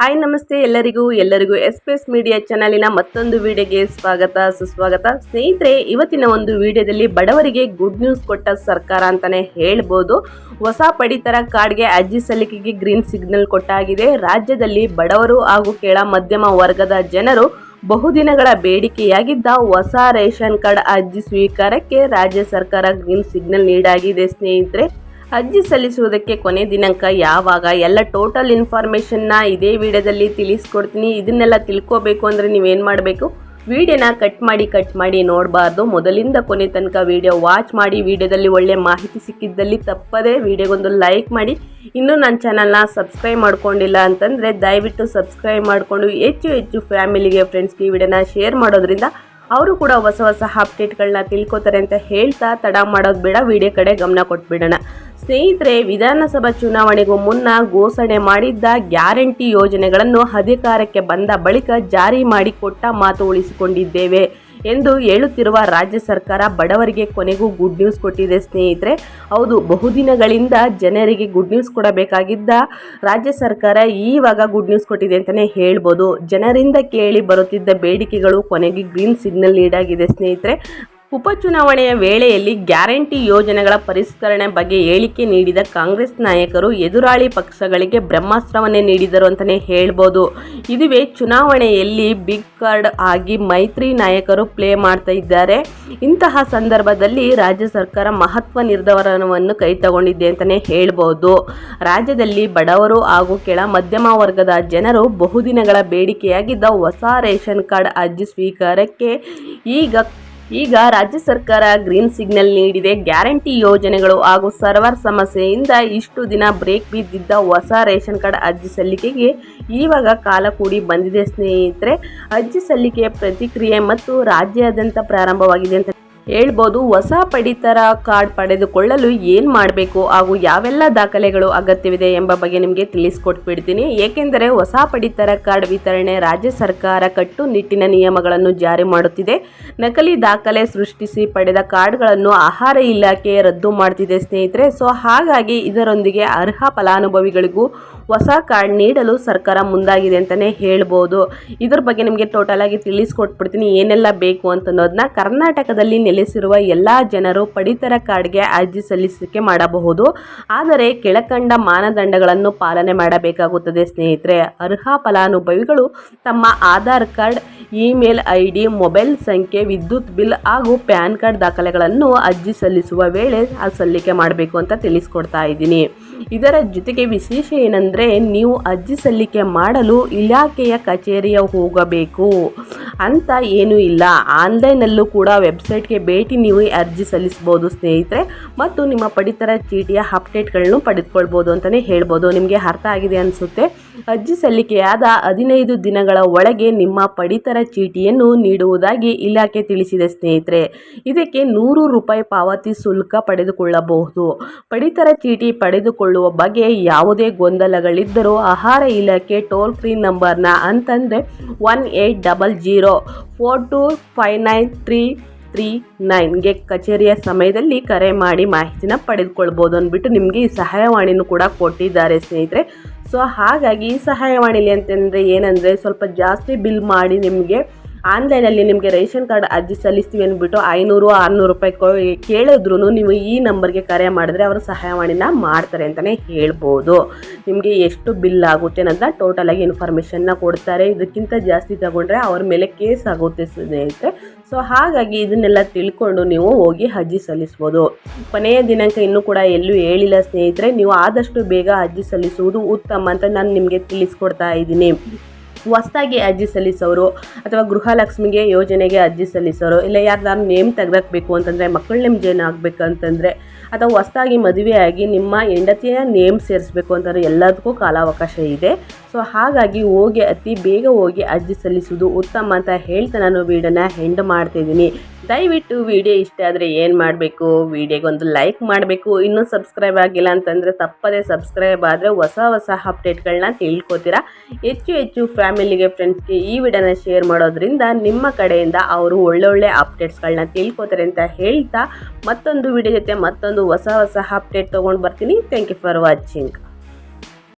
Hi, ನಮಸ್ತೆ ಎಲ್ಲರಿಗೂ. ಎಲ್ಲರಿಗೂ ಎಸ್ ಪಿ ಎಸ್ ಮೀಡಿಯಾ ಚಾನಲಿನ ಮತ್ತೊಂದು ವಿಡಿಯೋಗೆ ಸ್ವಾಗತ, ಸುಸ್ವಾಗತ. ಸ್ನೇಹಿತರೆ, ಇವತ್ತಿನ ಒಂದು ವಿಡಿಯೋದಲ್ಲಿ ಬಡವರಿಗೆ ಗುಡ್ ನ್ಯೂಸ್ ಕೊಟ್ಟ ಸರ್ಕಾರ ಅಂತಾನೆ ಹೇಳ್ಬೋದು. ಹೊಸ ಪಡಿತರ ಕಾರ್ಡ್ಗೆ ಅರ್ಜಿ ಸಲ್ಲಿಕೆಗೆ ಗ್ರೀನ್ ಸಿಗ್ನಲ್ ಕೊಟ್ಟಾಗಿದೆ. ರಾಜ್ಯದಲ್ಲಿ ಬಡವರು ಹಾಗೂ ಕೆಳ ಮಧ್ಯಮ ವರ್ಗದ ಜನರು ಬಹುದಿನಗಳ ಬೇಡಿಕೆಯಾಗಿದ್ದ ಹೊಸ ರೇಷನ್ ಕಾರ್ಡ್ ಅರ್ಜಿ ಸ್ವೀಕಾರಕ್ಕೆ ರಾಜ್ಯ ಸರ್ಕಾರ ಗ್ರೀನ್ ಸಿಗ್ನಲ್ ನೀಡಾಗಿದೆ. ಸ್ನೇಹಿತರೆ ಅರ್ಜಿ ಸಲ್ಲಿಸುವುದಕ್ಕೆ ಕೊನೆ ದಿನಾಂಕ ಯಾವಾಗ? ಎಲ್ಲ ಟೋಟಲ್ ಇನ್ಫಾರ್ಮೇಷನ್ನ ಇದೇ ವಿಡಿಯೋದಲ್ಲಿ ತಿಳಿಸ್ಕೊಡ್ತೀನಿ. ಇದನ್ನೆಲ್ಲ ತಿಳ್ಕೋಬೇಕು ಅಂದರೆ ನೀವೇನು ಮಾಡಬೇಕು? ವಿಡಿಯೋನ ಕಟ್ ಮಾಡಿ ಕಟ್ ಮಾಡಿ ನೋಡಬಾರ್ದು. ಮೊದಲಿಂದ ಕೊನೆ ತನಕ ವಿಡಿಯೋ ವಾಚ್ ಮಾಡಿ, ವಿಡಿಯೋದಲ್ಲಿ ಒಳ್ಳೆ ಮಾಹಿತಿ ಸಿಕ್ಕಿದ್ದಲ್ಲಿ ತಪ್ಪದೇ ವಿಡಿಯೋಗೊಂದು ಲೈಕ್ ಮಾಡಿ. ಇನ್ನೂ ನನ್ನ ಚಾನಲ್ನ ಸಬ್ಸ್ಕ್ರೈಬ್ ಮಾಡ್ಕೊಂಡಿಲ್ಲ ಅಂತಂದರೆ ದಯವಿಟ್ಟು ಸಬ್ಸ್ಕ್ರೈಬ್ ಮಾಡಿಕೊಂಡು, ಹೆಚ್ಚು ಹೆಚ್ಚು ಫ್ಯಾಮಿಲಿಗೆ ಫ್ರೆಂಡ್ಸ್ಗೆ ಈ ವಿಡಿಯೋನ ಶೇರ್ ಮಾಡೋದ್ರಿಂದ ಅವರು ಕೂಡ ಹೊಸ ಹೊಸ ಅಪ್ಡೇಟ್ಗಳನ್ನ ತಿಳ್ಕೊತಾರೆ ಅಂತ ಹೇಳ್ತಾ ತಡ ಮಾಡೋದು ಬೇಡ. ವಿಡಿಯೋ ಕಡೆ ಗಮನ ಕೊಟ್ಬಿಡೋಣ. ಸ್ನೇಹಿತರೆ, ವಿಧಾನಸಭಾ ಚುನಾವಣೆಗೂ ಮುನ್ನ ಘೋಷಣೆ ಮಾಡಿದ್ದ ಗ್ಯಾರಂಟಿ ಯೋಜನೆಗಳನ್ನು ಅಧಿಕಾರಕ್ಕೆ ಬಂದ ಬಳಿಕ ಜಾರಿ ಮಾಡಿಕೊಟ್ಟ ಮಾತು ಉಳಿಸಿಕೊಂಡಿದ್ದೇವೆ ಎಂದು ಹೇಳುತ್ತಿರುವ ರಾಜ್ಯ ಸರ್ಕಾರ ಬಡವರಿಗೆ ಕೊನೆಗೂ ಗುಡ್ ನ್ಯೂಸ್ ಕೊಟ್ಟಿದೆ ಸ್ನೇಹಿತರೆ. ಹೌದು ಬಹುದಿನಗಳಿಂದ ಜನರಿಗೆ ಗುಡ್ ನ್ಯೂಸ್ ಕೊಡಬೇಕಾಗಿದ್ದ ರಾಜ್ಯ ಸರ್ಕಾರ ಈವಾಗ ಗುಡ್ ನ್ಯೂಸ್ ಕೊಟ್ಟಿದೆ ಅಂತಲೇ ಹೇಳ್ಬೋದು. ಜನರಿಂದ ಕೇಳಿ ಬರುತ್ತಿದ್ದ ಬೇಡಿಕೆಗಳು ಕೊನೆಗೆ ಗ್ರೀನ್ ಸಿಗ್ನಲ್ ನೀಡಾಗಿದೆ ಸ್ನೇಹಿತರೆ. ಉಪಚುನಾವಣೆಯ ವೇಳೆಯಲ್ಲಿ ಗ್ಯಾರಂಟಿ ಯೋಜನೆಗಳ ಪರಿಷ್ಕರಣೆ ಬಗ್ಗೆ ಹೇಳಿಕೆ ನೀಡಿದ ಕಾಂಗ್ರೆಸ್ ನಾಯಕರು ಎದುರಾಳಿ ಪಕ್ಷಗಳಿಗೆ ಬ್ರಹ್ಮಾಸ್ತ್ರವನ್ನೇ ನೀಡಿದರು ಅಂತಲೇ ಹೇಳ್ಬೋದು. ಇದುವೇ ಚುನಾವಣೆಯಲ್ಲಿ ಬಿಗ್ ಕಾರ್ಡ್ ಆಗಿ ಮೈತ್ರಿ ನಾಯಕರು ಪ್ಲೇ ಮಾಡ್ತಾ ಇದ್ದಾರೆ. ಇಂತಹ ಸಂದರ್ಭದಲ್ಲಿ ರಾಜ್ಯ ಸರ್ಕಾರ ಮಹತ್ವ ನಿರ್ಧಾರವನ್ನು ಕೈ ತಗೊಂಡಿದೆ ಅಂತಲೇ ಹೇಳ್ಬೋದು. ರಾಜ್ಯದಲ್ಲಿ ಬಡವರು ಹಾಗೂ ಕೆಳ ಮಧ್ಯಮ ವರ್ಗದ ಜನರು ಬಹುದಿನಗಳ ಬೇಡಿಕೆಯಾಗಿದ್ದ ಹೊಸ ರೇಷನ್ ಕಾರ್ಡ್ ಅರ್ಜಿ ಸ್ವೀಕಾರಕ್ಕೆ ಈಗ ಈಗ ರಾಜ್ಯ ಸರ್ಕಾರ ಗ್ರೀನ್ ಸಿಗ್ನಲ್ ನೀಡಿದೆ. ಗ್ಯಾರಂಟಿ ಯೋಜನೆಗಳು ಹಾಗೂ ಸರ್ವರ್ ಸಮಸ್ಯೆಯಿಂದ ಇಷ್ಟು ದಿನ ಬ್ರೇಕ್ ಬಿದ್ದಿದ್ದ ಹೊಸ ರೇಷನ್ ಕಾರ್ಡ್ ಅರ್ಜಿ ಸಲ್ಲಿಕೆಗೆ ಈವಾಗ ಕಾಲ ಕೂಡಿ ಬಂದಿದೆ ಸ್ನೇಹಿತರೆ. ಅರ್ಜಿ ಸಲ್ಲಿಕೆಯ ಪ್ರತಿಕ್ರಿಯೆ ಮತ್ತು ರಾಜ್ಯಾದ್ಯಂತ ಪ್ರಾರಂಭವಾಗಿದೆ ಅಂತ ಹೇಳ್ಬೋದು, ಹೊಸ ಪಡಿತರ ಕಾರ್ಡ್ ಪಡೆದುಕೊಳ್ಳಲು ಏನು ಮಾಡಬೇಕು ಹಾಗೂ ಯಾವೆಲ್ಲ ದಾಖಲೆಗಳು ಅಗತ್ಯವಿದೆ ಎಂಬ ಬಗ್ಗೆ ನಿಮಗೆ ತಿಳಿಸ್ಕೊಟ್ಬಿಡ್ತೀನಿ. ಏಕೆಂದರೆ ಹೊಸ ಪಡಿತರ ಕಾರ್ಡ್ ವಿತರಣೆ ರಾಜ್ಯ ಸರ್ಕಾರ ಕಟ್ಟುನಿಟ್ಟಿನ ನಿಯಮಗಳನ್ನು ಜಾರಿ ಮಾಡುತ್ತಿದೆ. ನಕಲಿ ದಾಖಲೆ ಸೃಷ್ಟಿಸಿ ಪಡೆದ ಕಾರ್ಡ್ಗಳನ್ನು ಆಹಾರ ಇಲಾಖೆ ರದ್ದು ಮಾಡ್ತಿದೆ ಸ್ನೇಹಿತರೆ. ಸೊ, ಹಾಗಾಗಿ ಇದರೊಂದಿಗೆ ಅರ್ಹ ಫಲಾನುಭವಿಗಳಿಗೂ ಹೊಸ ಕಾರ್ಡ್ ನೀಡಲು ಸರ್ಕಾರ ಮುಂದಾಗಿದೆ ಅಂತಲೇ ಹೇಳ್ಬೋದು. ಇದ್ರ ಬಗ್ಗೆ ನಿಮಗೆ ಟೋಟಲ್ ಆಗಿ ತಿಳಿಸ್ಕೊಟ್ಬಿಡ್ತೀನಿ. ಏನೆಲ್ಲ ಬೇಕು ಅಂತನ್ನೋದನ್ನ ಕರ್ನಾಟಕದಲ್ಲಿ ನೆಲೆಸಿರುವ ಎಲ್ಲ ಜನರು ಪಡಿತರ ಕಾರ್ಡ್ಗೆ ಅರ್ಜಿ ಸಲ್ಲಿಸಲಿಕ್ಕೆ ಮಾಡಬಹುದು. ಆದರೆ ಕೆಳಕಂಡ ಮಾನದಂಡಗಳನ್ನು ಪಾಲನೆ ಮಾಡಬೇಕಾಗುತ್ತದೆ. ಸ್ನೇಹಿತರೆ, ಅರ್ಹ ಫಲಾನುಭವಿಗಳು ತಮ್ಮ Aadhaar card, email I D mobile ಸಂಖ್ಯೆ, ವಿದ್ಯುತ್ ಬಿಲ್ ಹಾಗೂ ಪ್ಯಾನ್ ಕಾರ್ಡ್ ದಾಖಲೆಗಳನ್ನು ಅರ್ಜಿ ಸಲ್ಲಿಸುವ ವೇಳೆ ಸಲ್ಲಿಕೆ ಮಾಡಬೇಕು ಅಂತ ತಿಳಿಸ್ಕೊಡ್ತಾ ಇದ್ದೀನಿ. ಇದರ ಜೊತೆಗೆ ವಿಶೇಷ ಏನಂದರೆ ನೀವು ಅರ್ಜಿ ಸಲ್ಲಿಕೆ ಮಾಡಲು ಇಲಾಖೆಯ ಕಚೇರಿಯ ಹೋಗಬೇಕು ಅಂತ ಏನೂ ಇಲ್ಲ. ಆನ್ಲೈನಲ್ಲೂ ಕೂಡ ವೆಬ್ಸೈಟ್ಗೆ ಭೇಟಿ ನೀವು ಅರ್ಜಿ ಸಲ್ಲಿಸ್ಬೋದು ಸ್ನೇಹಿತರೆ. ಮತ್ತು ನಿಮ್ಮ ಪಡಿತರ ಚೀಟಿಯ ಅಪ್ಡೇಟ್ಗಳನ್ನು ಪಡೆದುಕೊಳ್ಬೋದು ಅಂತಲೇ ಹೇಳ್ಬೋದು. ನಿಮಗೆ ಅರ್ಥ ಆಗಿದೆ ಅನಿಸುತ್ತೆ? ಅರ್ಜಿ ಸಲ್ಲಿಕೆಯಾದ ಹದಿನೈದು ದಿನಗಳ ಒಳಗೆ ನಿಮ್ಮ ಪಡಿತರ ಚೀಟಿಯನ್ನು ನೀಡುವುದಾಗಿ ಇಲಾಖೆ ತಿಳಿಸಿದೆ ಸ್ನೇಹಿತರೆ. ಇದಕ್ಕೆ ನೂರು ರೂಪಾಯಿ ಪಾವತಿ ಶುಲ್ಕ ಪಡೆದುಕೊಳ್ಳಬಹುದು. ಪಡಿತರ ಚೀಟಿ ಪಡೆದುಕೊಳ್ಳುವ ಬಗ್ಗೆ ಯಾವುದೇ ಗೊಂದಲಗಳಿದ್ದರೂ ಆಹಾರ ಇಲಾಖೆ ಟೋಲ್ ಫ್ರೀ ನಂಬರ್ನ ಅಂತಂದರೆ one eight double zero four two five nine three three ನೈನ್ಗೆ ಕಚೇರಿಯ ಸಮಯದಲ್ಲಿ ಕರೆ ಮಾಡಿ ಮಾಹಿತಿನ ಪಡೆದುಕೊಳ್ಬೋದು ಅಂದ್ಬಿಟ್ಟು ನಿಮಗೆ ಈ ಸಹಾಯವಾಣಿನೂ ಕೂಡ ಕೊಟ್ಟಿದ್ದಾರೆ ಸ್ನೇಹಿತರೆ. ಸೊ ಹಾಗಾಗಿ ಈ ಸಹಾಯವಾಣಿಲಿ ಅಂತಂದರೆ ಏನಂದರೆ ಸ್ವಲ್ಪ ಜಾಸ್ತಿ ಬಿಲ್ ಮಾಡಿ ನಿಮಗೆ ಆನ್ಲೈನಲ್ಲಿ ನಿಮಗೆ ರೇಷನ್ ಕಾರ್ಡ್ ಅರ್ಜಿ ಸಲ್ಲಿಸ್ತೀವಿ ಅಂದ್ಬಿಟ್ಟು ಐನೂರು, ಆರುನೂರು ರೂಪಾಯಿ ಕೇಳಿದ್ರು ನೀವು ಈ ನಂಬರ್ಗೆ ಕರೆ ಮಾಡಿದ್ರೆ ಅವರು ಸಹಾಯವಾಣಿನ ಮಾಡ್ತಾರೆ ಅಂತಲೇ ಹೇಳ್ಬೋದು. ನಿಮಗೆ ಎಷ್ಟು ಬಿಲ್ ಆಗುತ್ತೆ ಅನ್ನೋದನ್ನ ಟೋಟಲಾಗಿ ಇನ್ಫಾರ್ಮೇಷನ್ನ ಕೊಡ್ತಾರೆ. ಇದಕ್ಕಿಂತ ಜಾಸ್ತಿ ತಗೊಂಡ್ರೆ ಅವ್ರ ಮೇಲೆ ಕೇಸ್ ಆಗುತ್ತೆ ಸ್ನೇಹಿತರೆ. ಸೊ ಹಾಗಾಗಿ ಇದನ್ನೆಲ್ಲ ತಿಳ್ಕೊಂಡು ನೀವು ಹೋಗಿ ಅರ್ಜಿ ಸಲ್ಲಿಸ್ಬೋದು. ಕೊನೆಯ ದಿನಾಂಕ ಇನ್ನೂ ಕೂಡ ಎಲ್ಲೂ ಹೇಳಿಲ್ಲ ಸ್ನೇಹಿತರೆ. ನೀವು ಆದಷ್ಟು ಬೇಗ ಅರ್ಜಿ ಸಲ್ಲಿಸುವುದು ಉತ್ತಮ ಅಂತ ನಾನು ನಿಮಗೆ ತಿಳಿಸ್ಕೊಡ್ತಾ ಇದ್ದೀನಿ. ಹೊಸ್ದಾಗಿ ಅರ್ಜಿ ಸಲ್ಲಿಸೋರು ಅಥವಾ ಗೃಹಲಕ್ಷ್ಮಿಗೆ ಯೋಜನೆಗೆ ಅರ್ಜಿ ಸಲ್ಲಿಸೋರು, ಇಲ್ಲ ಯಾರ್ದಾರು ನೇಮ್ ತೆಗ್ದಾಕಬೇಕು ಅಂತಂದರೆ, ಮಕ್ಕಳ ನೇಮ್ ಆಗ್ಬೇಕು ಅಂತಂದರೆ ಅಥವಾ ಹೊಸ್ದಾಗಿ ಮದುವೆಯಾಗಿ ನಿಮ್ಮ ಹೆಂಡತಿಯ ನೇಮ್ ಸೇರಿಸ್ಬೇಕು ಅಂತಂದರೆ ಎಲ್ಲದಕ್ಕೂ ಕಾಲಾವಕಾಶ ಇದೆ. ಸೊ ಹಾಗಾಗಿ ಹೋಗಿ ಅತಿ ಬೇಗ ಹೋಗಿ ಅರ್ಜಿ ಸಲ್ಲಿಸುವುದು ಉತ್ತಮ ಅಂತ ಹೇಳ್ತಾ ನಾನು ವೀಡಿಯೋನ ಹೆಂಡ್ ಮಾಡ್ತಿದ್ದೀನಿ ದಯವಿಟ್ಟು ವಿಡಿಯೋ ಇಷ್ಟ ಆದರೆ ಏನು ಮಾಡಬೇಕು? ವಿಡಿಯೋಗೊಂದು ಲೈಕ್ ಮಾಡಬೇಕು. ಇನ್ನೂ ಸಬ್ಸ್ಕ್ರೈಬ್ ಆಗಿಲ್ಲ ಅಂತಂದರೆ ತಪ್ಪದೇ ಸಬ್ಸ್ಕ್ರೈಬ್ ಆದರೆ ಹೊಸ ಹೊಸ ಅಪ್ಡೇಟ್ಗಳನ್ನ ತಿಳ್ಕೊತೀರಾ? ಹೆಚ್ಚು ಹೆಚ್ಚು ಫ್ಯಾಮಿಲಿಗೆ ಫ್ರೆಂಡ್ಸ್ಗೆ ಈ ವಿಡಿಯೋನ ಶೇರ್ ಮಾಡೋದ್ರಿಂದ ನಿಮ್ಮ ಕಡೆಯಿಂದ ಅವರು ಒಳ್ಳೊಳ್ಳೆ ಅಪ್ಡೇಟ್ಸ್ಗಳನ್ನ ತಿಳ್ಕೊತಾರೆ ಅಂತ ಹೇಳ್ತಾ ಮತ್ತೊಂದು ವಿಡಿಯೋ ಜೊತೆ ಮತ್ತೊಂದು ಹೊಸ ಹೊಸ ಅಪ್ಡೇಟ್ ತೊಗೊಂಡು ಬರ್ತೀನಿ. Thank you for watching